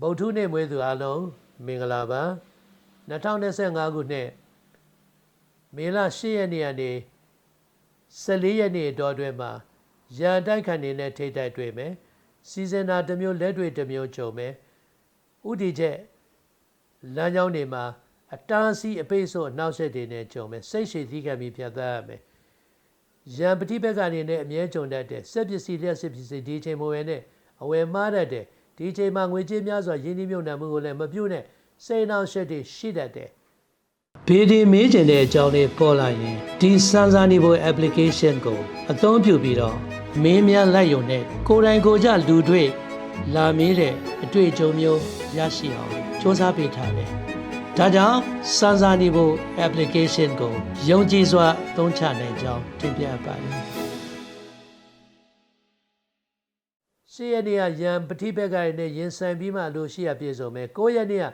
ဗုဒ္ဓနေ့မွေးသူအလုံးမင်္ဂလာပါ2025ခုနှစ်မေလ10ရက်နေ့ကနေ14ရက်နေ့အတော်အတွင်းမှာရန်တိုက်ခန်နေနဲ့ထိတ်တိုက်တွေ့မယ်စီဇန်နာတစ်မျိုးလက်တွေတစ်မျိုးကြုံမယ်ဥတီချက်လမ်းကြောင်းတွေမှာအတားအဆီးအပိတ်ဆို့အနှောက်အယှက်တွေနဲ့ကြုံမယ်စိတ်ရှည်သီးခံပြီးဖြတ်သန်းရမယ်ရန်ပฏิဘက်ကနေနဲ့အမြဲကြုံတတ်တဲ့စက်ပစ္စည်းလက်စက်ပစ္စည်းဒီချိန်မဝယ်နဲ့အဝယ်မှားတတ်တဲ့ ဒီချိန်မှာငွေကြေးများစွာရင်းနှီးမြှုပ်နှံမှုကိုလည်းမပြုတ်နဲ့စိတ်နှောက်ယှက်တွေရှိတတ်တယ်ဘေဒီမေးကျင်တဲ့အကြောင်းလေးပေါ်လာရင်ဒီစမ်းစာနေဖို့ application ကိုအသုံးပြုပြီးတော့မင်းများလိုက်ရုံနဲ့ကိုယ်တိုင်ကိုယ်ကျလူတွေ့လာမေးတဲ့အတွေ့အကြုံမျိုးရရှိအောင်စ조사ပေးထားတယ်။ဒါကြောင့်စမ်းစာနေဖို့ application ကိုယုံကြည်စွာအသုံးချနိုင်ကြောင်းတင်ပြပါတယ်။ ရှေ့ရက်နေ့ကရန်ပฏิဘက်ကရနဲ့ရင်ဆိုင်ပြီးမှလို့ရှိရပြည့်စုံမယ်။၉ရက်နေ့က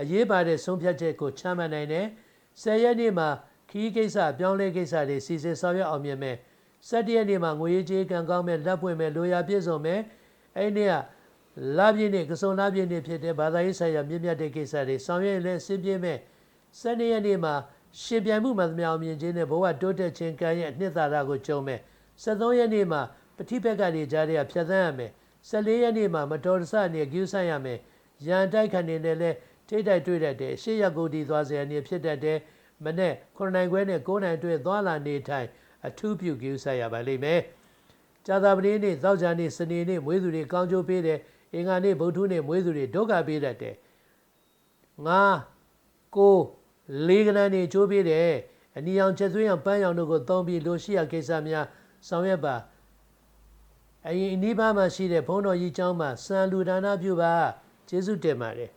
အရေးပါတဲ့ဆုံးဖြတ်ချက်ကိုချမှတ်နိုင်တယ်။၁၀ရက်နေ့မှာခီးကိစ္စအပြောင်းလဲကိစ္စတွေစီစဉ်ဆောင်ရွက်အောင်မြင်မယ်။၁၇ရက်နေ့မှာငွေရေးကြေးကံကောင်းမဲ့လက်ပွင့်မဲ့လိုရာပြည့်စုံမယ်။အဲ့ဒီနေ့ကလာပြည့်နေ့ကစုံလာပြည့်နေ့ဖြစ်တဲ့ဘာသာရေးဆိုင်ရာမြင့်မြတ်တဲ့ကိစ္စတွေဆောင်ရွက်ရင်လည်းအဆင်ပြေမယ်။၁၂ရက်နေ့မှာရှင်ပြိုင်မှုမှန်သမျှအောင်မြင်ခြင်းနဲ့ဘဝတိုးတက်ခြင်းကံရဲ့အနှစ်သာရကိုကြုံမယ်။၁၃ရက်နေ့မှာပฏิဘက်ကနေကြားတဲ့ဖြတ်သန်းရမယ်။ ၁၄ရက်နေ့မှာမတော်တဆနဲ့ကျူးဆန့်ရမယ်။ရန်တိုက်ခံနေနဲ့လည်းထိတ်တိုက်တွေ့တတ်တယ်။ရှေ့ရက်ကိုဒီသွားစရာနေဖြစ်တတ်တယ်။မနေ့9နိုင်ခွဲနဲ့9နိုင်အတွင်းသွားလာနေထိုင်အထူးပြုကျူးဆန့်ရပါလိမ့်မယ်။ကြာသာပတိနေ့သောကြာနေ့စနေနေ့မွေးသူတွေကောင်းကျိုးပေးတယ်။အင်္ဂါနေ့ဗုဒ္ဓနေ့မွေးသူတွေဒုက္ခပေးတတ်တယ်။ငါကိုလေးကနန်းနေကျိုးပေးတယ်။အနီအောင်ချက်သွင်းအောင်ပန်းရောင်တို့ကိုသုံးပြီးလိုရှိရာကိစ္စများဆောင်ရွက်ပါ။ အရင်အနိဗ္ဗာန်မှာရှိတဲ့ဘုန်းတော်ကြီးကျောင်းမှာစံလူဒါနပြုပါကျေးဇူးတင်ပါတယ်